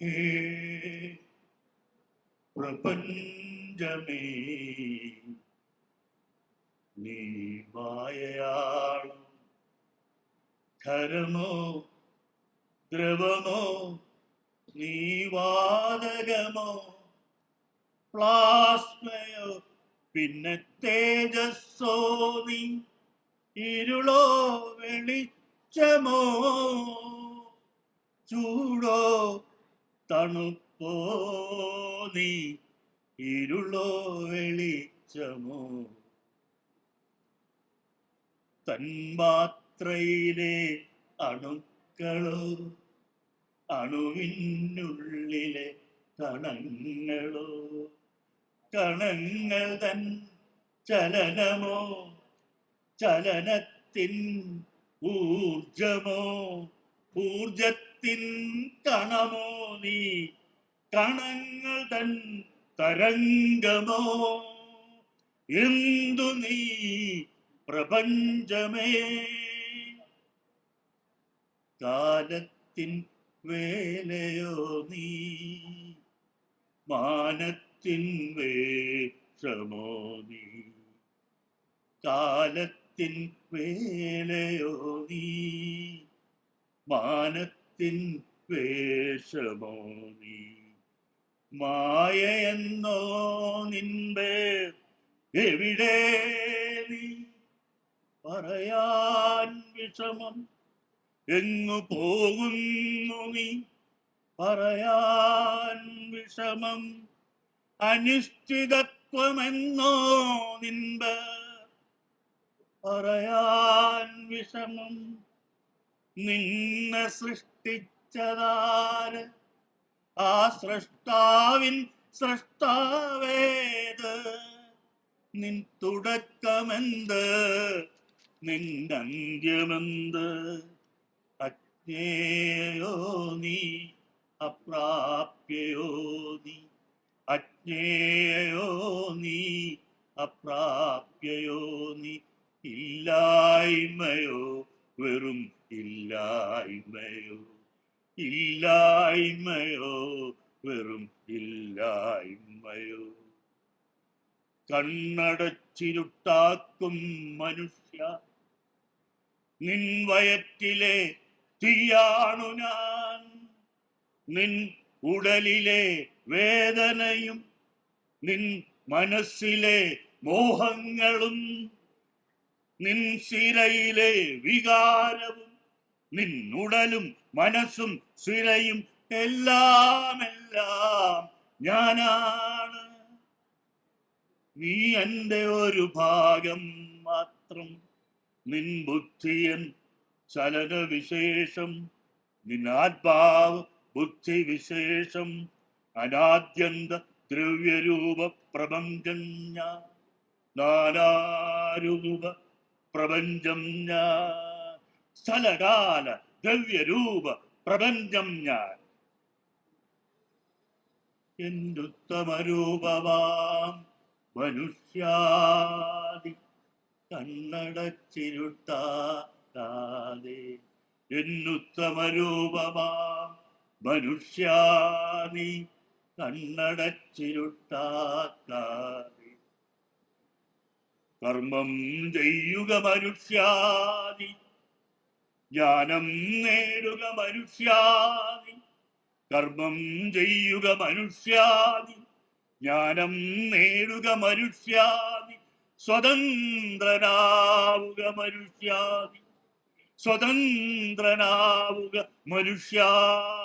ഹേ പ്രപഞ്ചമേ നീ മായയാളും ഖരമോ ദ്രവമോ നീ വാതകമോ പ്ലാസ്മയോ പിന്നെ തേജസ്സോ നീ ഇരുളോ വെളിച്ചമോ ചൂടോ തണുപ്പോ നീ ഇരുളോ വെളിച്ചമോ? തന്മാത്രയിലെ അണുക്കളോ അണുവിനുള്ളിലെ കണങ്ങളോ? കണങ്ങൾ തൻ ചലനമോ? ചലനത്തിൻ ഊർജമോ ഊർജത്തിൻ കണമോ നീ? കണങ്ങൾ തൻ തരംഗമോ? എന്തു നീ പ്രപഞ്ചമേ? കാലത്തിൻ വേലയോ നീ? മാനത്തിൻ വേഷമോ നീ? കാലത്തിൻ വേലയോ നീ? മാനത്തിൻ വേഷമോ നീ? മായയെന്നോ നിൻപേ എവിടെ നീ? പറയാൻ വിഷമം എങ്ങു പോകുന്നു നീ? പറയാൻ വിഷമം അനിശ്ചിതത്വമെന്നോ നിൻപ? പറയാൻ വിഷമം നിന്നെ സൃഷ്ടിച്ചതാര്? ആ സൃഷ്ടാവിൻ സൃഷ്ടാവേത് നിൻ തുടക്കമെന്ത്? നിന്നന്ത്യമെന്ത് അജ്ഞേയോ നീ അപ്രാപ്യയോ നീ? അജ്ഞേയോ നീ അപ്രാപ്യയോ നീ? ഇല്ലായ്മയോ വെറും ഇല്ലായ്മയോ? ഇല്ലായ്മയോ? വെറും ഇല്ലായ്മയോ? കണ്ണടച്ചിരുട്ടാക്കും മനുഷ്യ. നിൻ വയറ്റിലെ തീയാണു ഞാൻ. നിൻ ഉടലിലെ വേദനയും നിൻ മനസ്സിലെ മോഹങ്ങളും നിൻ സിരയിലെ വികാരവും നിന്നുടലും മനസ്സും സിരയും എല്ലാം എല്ലാം ഞാനാണ്. നീ എന്റെ ഒരു ഭാഗം മാത്രം. നിൻ ബുദ്ധിയൻ ചലനവിശേഷം നിൻ ആത്മാവ് ബുദ്ധിവിശേഷം അനാദ്യന്ത ദ്രവ്യരൂപ പ്രപഞ്ചം നാനാരൂപ പ്രപഞ്ചം ഞാൻ സ്ഥലകാല ദ്രവ്യരൂപ പ്രപഞ്ചം ഞാൻ എന്തുത്തമരൂപമാം മനുഷ്യാദി കണ്ണടച്ചിരുട്ടാതെ എന്നുത്തമരൂപമാം മനുഷ്യാദി കണ്ണടച്ചിരുട്ടാക്കാതെ കർമ്മം ചെയ്യുക മനുഷ്യാദി. ജ്ഞാനം നേടുക മനുഷ്യാദി. കർമ്മം ചെയ്യുക മനുഷ്യാദി. ജ്ഞാനം നേടുക മനുഷ്യാദി. സ്വതന്ത്രനാവുക മനുഷ്യാദി. സ്വതന്ത്രനാവുക മനുഷ്യാദി.